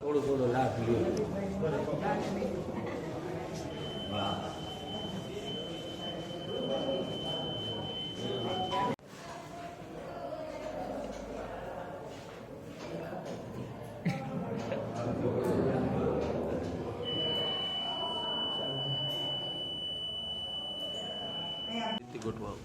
થોડું થોડું લાભ લ્યો ગોઠવાવ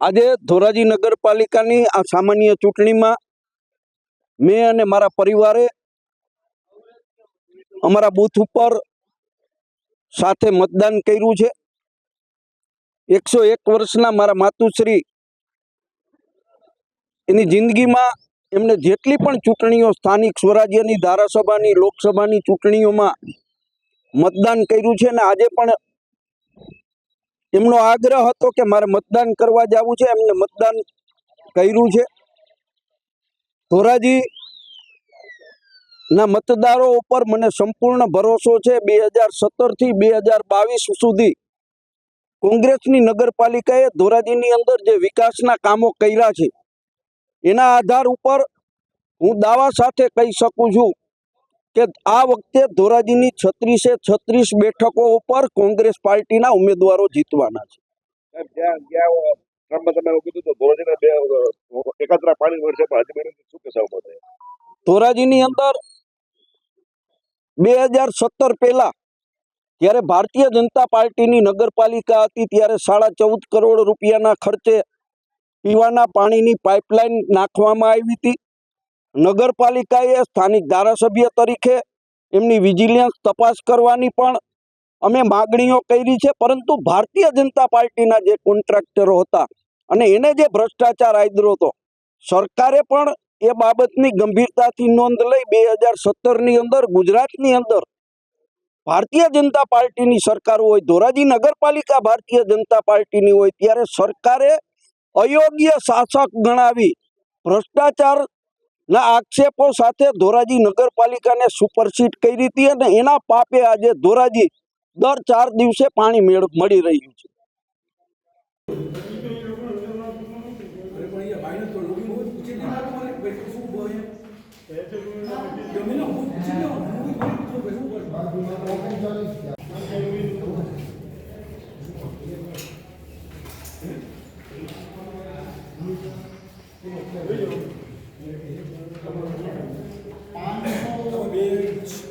આજે ધોરાજી નગરપાલિકાની આ સામાન્ય ચૂંટણીમાં મેં અને મારા પરિવારે અમારા બૂથ ઉપર સાથે મતદાન કર્યું છે. એકસો એક વર્ષના મારા માતુશ્રી એની જિંદગીમાં એમને જેટલી પણ ચૂંટણીઓ સ્થાનિક સ્વરાજ્યની, ધારાસભાની, લોકસભાની ચૂંટણીઓમાં મતદાન કર્યું છે અને આજે પણ એમનો આગ્રહ હતો કે મારે મતદાન કરવા જવું છે, એમને મતદાન કર્યું છે. ધોરાજી ના મતદારો ઉપર મને સંપૂર્ણ ભરોસો છે, બે હજાર સત્તરથી બે હજાર બાવીસ સુધી કોંગ્રેસની નગરપાલિકાએ ધોરાજીની અંદર જે વિકાસના કામો કર્યા છે એના આધાર ઉપર હું દાવા સાથે કહી શકું છું કે આ વખતે ધોરાજીની છત્રીસે છત્રીસ બેઠકો ઉપર કોંગ્રેસ પાર્ટીના ઉમેદવારો જીતવાના છે? ધોરાજીની અંદર બે હજાર સત્તર પહેલા જ્યારે ભારતીય જનતા પાર્ટીની નગરપાલિકા હતી ત્યારે સાડા ચૌદ કરોડ રૂપિયાના ખર્ચે પીવાના પાણીની પાઇપલાઇન નાખવામાં આવી હતી. નગરપાલિકાએ સ્થાનિક ધારાસભ્ય તરીકે એમની વિજિલન્સ તપાસ કરવાની પણ અમે માગણીઓ કરી છે, પરંતુ ભારતીય જનતા પાર્ટીના જે કોન્ટ્રાક્ટરો હતા અને એને જે ભ્રષ્ટાચાર આદરો હતો, સરકારે પણ એ બાબતની ગંભીરતાથી નોંધ લઈ બે હજાર સત્તરની અંદર ગુજરાતની અંદર ભારતીય જનતા પાર્ટીની સરકાર હોય, ધોરાજી નગરપાલિકા ભારતીય જનતા પાર્ટીની હોય, ત્યારે સરકારે અયોગ્ય શાસક ગણાવી ભ્રષ્ટાચારના આક્ષેપો સાથે ધોરાજી નગરપાલિકાને સુપરસીટ કરી હતી અને એના પાપે આજે ધોરાજી દર ચાર દિવસે પાણી મેળ મળી રહ્યું છે. Thank you.